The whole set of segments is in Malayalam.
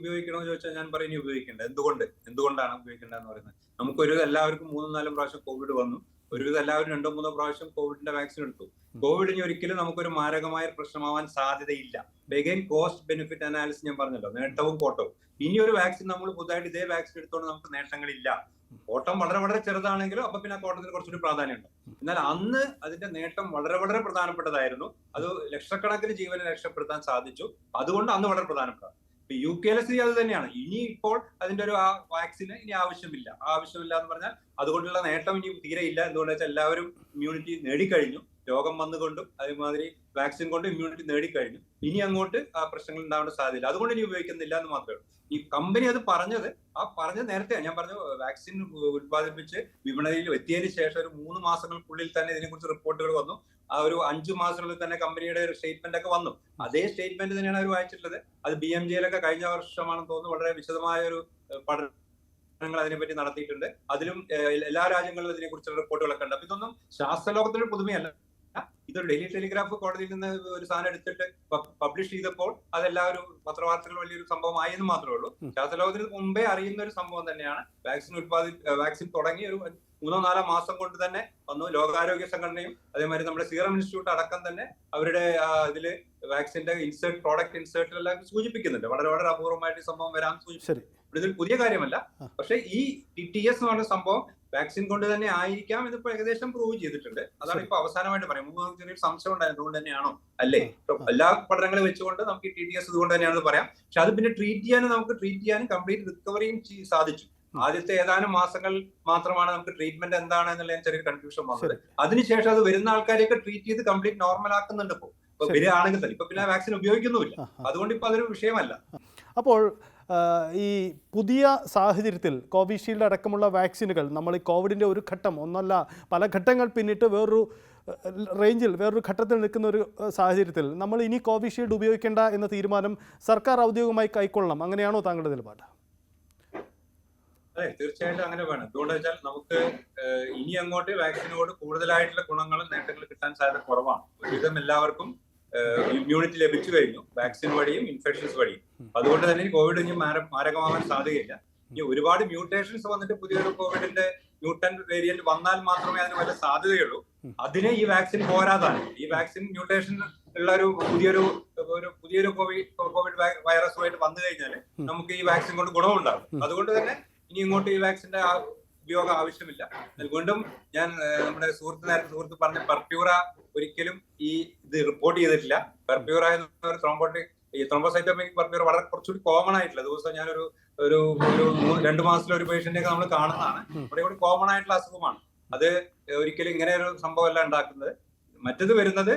ഉപയോഗിക്കണമെന്ന് ചോദിച്ചാൽ ഞാൻ പറയും ഉപയോഗിക്കേണ്ട. എന്തുകൊണ്ട്? എന്തുകൊണ്ടാണ് ഉപയോഗിക്കേണ്ടതെന്ന് പറയുന്നത്? നമുക്കൊരു എല്ലാവർക്കും മൂന്നും നാലും പ്രാവശ്യം കോവിഡ് വന്നു. ഒരുവിധം എല്ലാവരും രണ്ടോ മൂന്നോ പ്രാവശ്യം കോവിഡിന്റെ വാക്സിൻ എടുത്തു. കോവിഡ് ഇനി ഒരിക്കലും നമുക്കൊരു മാരകമായ പ്രശ്നമാവാൻ സാധ്യതയില്ല. ബെഗൈൻ കോസ്റ്റ് ബെനിഫിറ്റ് അനാലിസിസ് ഞാൻ പറഞ്ഞല്ലോ. നേട്ടവും കോട്ടവും. ഇനി ഒരു വാക്സിൻ നമ്മൾ പുതുതായിട്ട് ഇതേ വാക്സിൻ എടുത്തോണ്ട് നമുക്ക് നേട്ടങ്ങളില്ല. കോട്ടം വളരെ വളരെ ചെറുതാണെങ്കിലും അപ്പൊ പിന്നെ കോട്ടത്തിന് കുറച്ചുകൂടി പ്രാധാന്യമുണ്ട്. എന്നാൽ അന്ന് അതിന്റെ നേട്ടം വളരെ വളരെ പ്രധാനപ്പെട്ടതായിരുന്നു. അത് ലക്ഷക്കണക്കിന് ജീവനെ രക്ഷപ്പെടുത്താൻ സാധിച്ചു. അതുകൊണ്ട് അന്ന് വളരെ പ്രധാനപ്പെട്ടതാണ്. യു കെയിലെ സ്ഥിതി അത് തന്നെയാണ്. ഇനി ഇപ്പോൾ അതിന്റെ ഒരു വാക്സിന് ഇനി ആവശ്യമില്ല. ആവശ്യമില്ല എന്ന് പറഞ്ഞാൽ അതുകൊണ്ടുള്ള നേട്ടം ഇനി തീരെ ഇല്ല. എന്തുകൊണ്ടെന്ന് വെച്ചാൽ എല്ലാവരും ഇമ്മ്യൂണിറ്റി നേടിക്കഴിഞ്ഞു. രോഗം വന്നുകൊണ്ടും അതേമാതിരി വാക്സിൻ കൊണ്ട് ഇമ്മ്യൂണിറ്റി നേടിക്കഴിഞ്ഞു. ഇനി അങ്ങോട്ട് ആ പ്രശ്നങ്ങൾ ഉണ്ടാവേണ്ട സാധ്യത അതുകൊണ്ട് ഇനി ഉപയോഗിക്കുന്നില്ല എന്ന് മാത്രമേ ഉള്ളൂ. ഈ കമ്പനി അത് പറഞ്ഞത് ആ പറഞ്ഞത് നേരത്തെ ഞാൻ പറഞ്ഞു വാക്സിൻ ഉത്പാദിപ്പിച്ച് വിപണിയിൽ എത്തിയതിനു ശേഷം ഒരു മൂന്ന് മാസങ്ങൾക്കുള്ളിൽ തന്നെ ഇതിനെക്കുറിച്ച് റിപ്പോർട്ടുകൾ വന്നു. ആ ഒരു അഞ്ചു മാസത്തിനുള്ളിൽ തന്നെ കമ്പനിയുടെ ഒരു സ്റ്റേറ്റ്മെന്റ് ഒക്കെ വന്നു. അതേ സ്റ്റേറ്റ്മെന്റ് തന്നെയാണ് അവർ വായിച്ചിട്ടുള്ളത്. അത് ബി എം ജിയിലൊക്കെ കഴിഞ്ഞ വർഷമാണെന്ന് തോന്നുന്നു. വളരെ വിശദമായ ഒരു പഠനങ്ങൾ അതിനെപ്പറ്റി നടത്തിയിട്ടുണ്ട്. അതിലും എല്ലാ രാജ്യങ്ങളിലും ഇതിനെക്കുറിച്ചുള്ള റിപ്പോർട്ടുകളൊക്കെ ഉണ്ട്. അപ്പൊ ഇതൊന്നും ശാസ്ത്രലോകത്തിന്റെ പുതുമയല്ല. ഇതൊരു ഡെയിലി ടെലിഗ്രാഫ് കോടതിയിൽ നിന്ന് ഒരു സാധനം എടുത്തിട്ട് പബ്ലിഷ് ചെയ്തപ്പോൾ അതെല്ലാം ഒരു പത്രവാർത്തകൾ വലിയൊരു സംഭവമായി എന്ന് മാത്രമേ ഉള്ളൂ. ശാസ്ത്രലോകത്തിന് മുമ്പേ അറിയുന്ന ഒരു സംഭവം തന്നെയാണ്. വാക്സിൻ ഉത്പാദി വാക്സിൻ തുടങ്ങി ഒരു മൂന്നോ നാലോ മാസം കൊണ്ട് തന്നെ വന്നു. ലോകാരോഗ്യ സംഘടനയും അതേമാതിരി നമ്മുടെ സീറം ഇൻസ്റ്റിറ്റ്യൂട്ട് അടക്കം തന്നെ അവരുടെ ഇതിൽ വാക്സിന്റെ ഇൻസേർട്ട് പ്രോഡക്റ്റ് ഇൻസേർട്ടിലെല്ലാം സൂചിപ്പിക്കുന്നുണ്ട്. വളരെ വളരെ അപൂർവമായിട്ട് ഈ സംഭവം വരാൻ സൂചിപ്പിച്ചു ഇതിൽ പുതിയ കാര്യമല്ല. പക്ഷേ പക്ഷെ ഈ ടി ടി എസ് എന്ന് പറഞ്ഞ സംഭവം വാക്സിൻ കൊണ്ട് തന്നെ ആയിരിക്കാം ഇതിപ്പോ ഏകദേശം പ്രൂവ് ചെയ്തിട്ടുണ്ട്. അതാണ്. ഇപ്പൊ അവസാനമായിട്ട് പറയാം. നമുക്ക് ചെറിയൊരു സംശയം ഉണ്ടായിരുന്നു. അതുകൊണ്ട് തന്നെയാണോ? അല്ലേ. എല്ലാ പഠനങ്ങളും വെച്ചുകൊണ്ട് നമുക്ക് ഈ ടി ടി എസ് ഇതുകൊണ്ട് തന്നെയാണെന്ന് പറയാം. പക്ഷെ അത് പിന്നെ ട്രീറ്റ് ചെയ്യാനും നമുക്ക് ട്രീറ്റ് ചെയ്യാനും കംപ്ലീറ്റ് റിക്കവറിയും സാധിച്ചു. ആദ്യത്തെ ഏതാനും മാസങ്ങൾ മാത്രമാണ് നമുക്ക് ട്രീറ്റ്മെന്റ് എന്താണ് എന്നുള്ള ചെറിയ കൺഫ്യൂഷൻ വന്നത്. അതിനുശേഷം അത് വരുന്ന ആൾക്കാരെയൊക്കെ ട്രീറ്റ് ചെയ്ത് കംപ്ലീറ്റ് നോർമൽ ആക്കുന്നുണ്ട് ഇപ്പൊ. ഇപ്പൊ. വരികയാണെങ്കിൽ തന്നെ. ഇപ്പൊ പിന്നെ വാക്സിൻ ഉപയോഗിക്കുന്നുമില്ല. അതുകൊണ്ട് ഇപ്പൊ അതൊരു വിഷയമല്ല. അപ്പോൾ ഈ പുതിയ സാഹചര്യത്തിൽ കോവിഷീൽഡ് അടക്കമുള്ള വാക്സിനുകൾ നമ്മൾ ഈ കോവിഡിന്റെ ഒരു ഘട്ടം ഒന്നല്ല പല ഘട്ടങ്ങൾ പിന്നിട്ട് വേറൊരു റേഞ്ചിൽ വേറൊരു ഘട്ടത്തിൽ നിൽക്കുന്ന ഒരു സാഹചര്യത്തിൽ നമ്മൾ ഇനി കോവിഷീൽഡ് ഉപയോഗിക്കേണ്ട എന്ന തീരുമാനം സർക്കാർ ഔദ്യോഗികമായി കൈക്കൊള്ളണം. അങ്ങനെയാണോ താങ്കളുടെ നിലപാട്? അതെ തീർച്ചയായിട്ടും അങ്ങനെ വേണം. എന്തുകൊണ്ട് വെച്ചാൽ നമുക്ക് ഇനി അങ്ങോട്ട് വാക്സിനോട് കൂടുതലായിട്ടുള്ള ഗുണങ്ങളും നേട്ടങ്ങളും കിട്ടാൻ സാധ്യത കുറവാണ്. ഒരുവിധം എല്ലാവർക്കും ഇമ്മ്യൂണിറ്റി ലഭിച്ചു കഴിഞ്ഞു. വാക്സിൻ വഴിയും ഇൻഫെക്ഷൻസ് വഴിയും. അതുകൊണ്ട് തന്നെ കോവിഡ് ഇനി മാര- മാരകമാവാൻ സാധ്യതയില്ല. ഇനി ഒരുപാട് മ്യൂട്ടേഷൻസ് വന്നിട്ട് പുതിയൊരു കോവിഡിന്റെ മ്യൂട്ടൻ വേരിയന്റ് വന്നാൽ മാത്രമേ അതിന് വല്ല സാധ്യതയുള്ളൂ. അതിന് ഈ വാക്സിൻ പോരാതാണ്. ഈ വാക്സിൻ മ്യൂട്ടേഷൻ ഉള്ള ഒരു പുതിയൊരു ഒരു പുതിയൊരു കോവിഡ് കോവിഡ് വൈറസുമായിട്ട് വന്നു കഴിഞ്ഞാൽ നമുക്ക് ഈ വാക്സിൻ കൊണ്ട് ഗുണമുണ്ടാകും. അതുകൊണ്ട് തന്നെ ഇനി ഇങ്ങോട്ട് ഈ വാക്സിന്റെ ഉപയോഗം ആവശ്യമില്ല. വീണ്ടും ഞാൻ നമ്മുടെ സുഹൃത്ത് നേരത്തെ സുഹൃത്ത് പറഞ്ഞ പെർപ്യൂറ ഒരിക്കലും ഈ ഇത് റിപ്പോർട്ട് ചെയ്തിട്ടില്ല. പെർപ്യൂറ എന്ന ത്രോംബോട്ടിക് ഈ ത്രോംബോസൈറ്റോമിക് പെർപ്യൂർ വളരെ കുറച്ചുകൂടി കോമൺ ആയിട്ടുള്ള ദിവസം ഞാനൊരു ഒരു ഒരു രണ്ടു മാസത്തിലെ ഒരു പേഷ്യന്റിനെ നമ്മൾ കാണുന്നതാണ്. കുറേ കൂടി കോമൺ ആയിട്ടുള്ള അസുഖമാണ്. അത് ഒരിക്കലും ഇങ്ങനെ ഒരു സംഭവമല്ല ഉണ്ടാക്കുന്നത്. മറ്റത് വരുന്നത്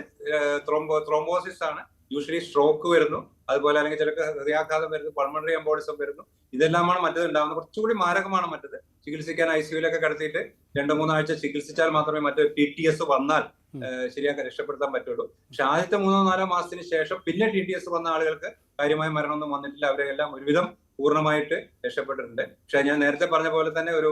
ത്രോംബോ ത്രോംബോസിസ് ആണ്. യൂഷ്വലി സ്ട്രോക്ക് വരുന്നു. അതുപോലെ അല്ലെങ്കിൽ ചിലർക്ക് ഹൃദയാഘാതം വരുന്നു പൾമണറി എംബോളിസം വരുന്നു. ഇതെല്ലാമാണ് മറ്റത് ഉണ്ടാകുന്നത്. കുറച്ചുകൂടി മാരകമാണ് മറ്റത്. ചികിത്സിക്കാൻ ഐ സിയുലൊക്കെ കിടത്തിയിട്ട് രണ്ടു മൂന്നാഴ്ച ചികിത്സിച്ചാൽ മാത്രമേ മറ്റേ ടി ടി എസ് വന്നാൽ ശരിയാക്കാൻ രക്ഷപ്പെടുത്താൻ പറ്റുള്ളൂ. പക്ഷെ ആദ്യത്തെ മൂന്നോ നാലോ മാസത്തിന് ശേഷം പിന്നെ ടി ടി എസ് വന്ന ആളുകൾക്ക് കാര്യമായ മരണമൊന്നും വന്നിട്ടില്ല. അവരെല്ലാം ഒരുവിധം പൂർണമായിട്ട് രക്ഷപ്പെട്ടിട്ടുണ്ട്. പക്ഷെ ഞാൻ നേരത്തെ പറഞ്ഞ പോലെ തന്നെ ഒരു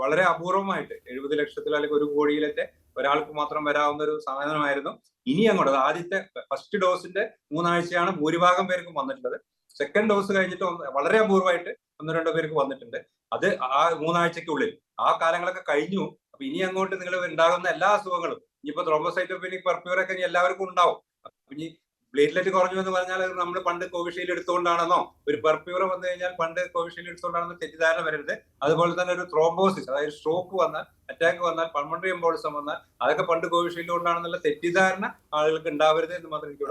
വളരെ അപൂർവമായിട്ട് എഴുപത് ലക്ഷത്തിൽ അല്ലെങ്കിൽ ഒരു കോടിയിലൊക്കെ ഒരാൾക്ക് മാത്രം വരാവുന്ന ഒരു സാധനമായിരുന്നു. ഇനി അങ്ങോട്ട് ആദ്യത്തെ ഫസ്റ്റ് ഡോസിന്റെ മൂന്നാഴ്ചയാണ് ഭൂരിഭാഗം പേർക്കും വന്നിട്ടുള്ളത്. സെക്കൻഡ് ഡോസ് കഴിഞ്ഞിട്ട് വളരെ അപൂർവമായിട്ട് ഒന്നോ രണ്ടോ പേർക്ക് വന്നിട്ടുണ്ട്. അത് ആ മൂന്നാഴ്ചക്കുള്ളിൽ ആ കാലങ്ങളൊക്കെ കഴിഞ്ഞു. അപ്പൊ ഇനി അങ്ങോട്ട് നിങ്ങൾ ഉണ്ടാകുന്ന എല്ലാ അസുഖങ്ങളും ഇനിയിപ്പോ ത്രോംബോസൈറ്റോപിനിക് പർപ്യൂറൊക്കെ ഇനി എല്ലാവർക്കും ഉണ്ടാവും. അപ്പൊ ഇനി പ്ലേറ്റ്ലെറ്റ് കുറഞ്ഞു എന്ന് പറഞ്ഞാൽ നമ്മൾ പണ്ട് കോവിഷീൽഡ് എടുത്തുകൊണ്ടാണെന്നോ ഒരു പെർപ്യൂറ വന്നു കഴിഞ്ഞാൽ പണ്ട് കോവിഷീൽഡ് എടുത്തുകൊണ്ടാണെന്ന് തെറ്റിദ്ധാരണ വരരുത്. അതുപോലെ തന്നെ ഒരു ത്രോംബോസിസ് അതായത് സ്ട്രോക്ക് വന്നാൽ അറ്റാക്ക് വന്നാൽ പൾമണറി എംബോളിസം വന്നാൽ അതൊക്കെ പണ്ട് കോവിഷീൽഡ് കൊണ്ടാണെന്നുള്ള തെറ്റിദ്ധാരണ ആളുകൾക്ക് ഉണ്ടാവരുത് എന്ന് മാത്രം എനിക്ക്